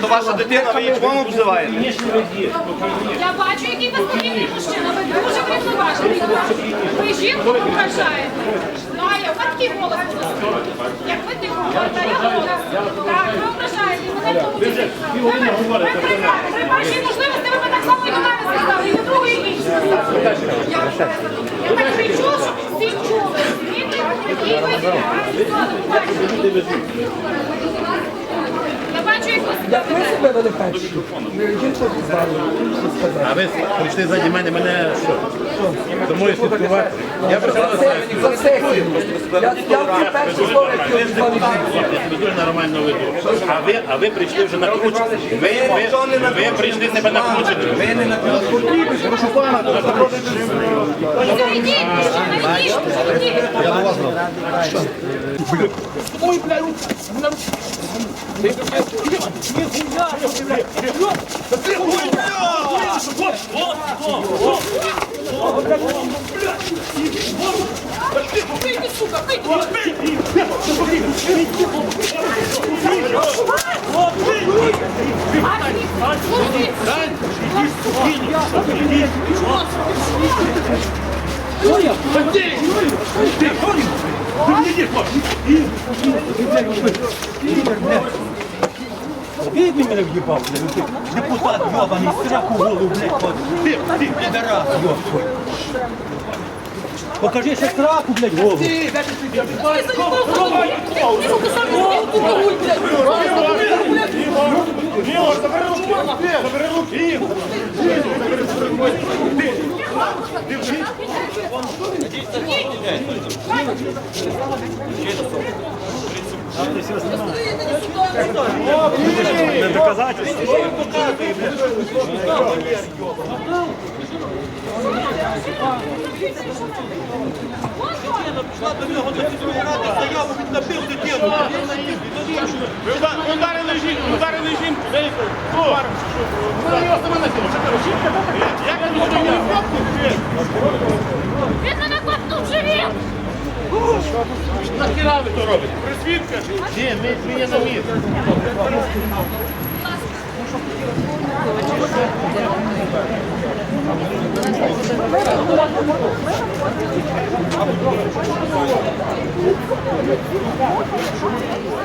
То ваша дитина, її чому обзиваєте? Я бачу, який ви мужчина. Ви дуже врятуважені. Ви жінку ображаєте. Ну, а я такий голос. Як ви тихо говорите, а я голос. Так, ви ображаєте мене числі. Ви при можливості ви б так само і до мене сказали, і до другої іншої. Я так кричу, щоб всі чули. Розумієте, який ви є. Як ми себе вели перші? Жінку звали, що сказати. А ви прийшли ззаді мене, мене що? Тому слідкувати. Я на Це за сесію. Я я всі перші слова, які ви звали жінку. Я себе дуже нормально веду. А ви, а ви прийшли вже накручені. Ви, ви, ви прийшли себе накручені. Ви не Йдіть, мужчина, йдіть, йдіть. Вийди, сука, вийди. Ти мене в'їбав, блядь, ти депутат йобаний, сраку голову, блядь, ходиш. Ти, ти, підарас, йобаний. Покажи ще сраку, блядь, голову. Ви ударили жінку, ударили жінку. Ви його саме ти жінка? Як ви можете Присвідка? Ні, ми, є на місці.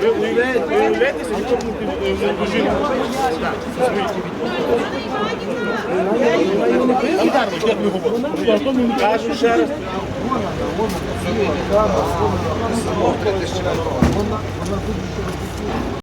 Ви уявляєте, ви уявляєте собі копнути в жінку? Ударно, як ми тут ще.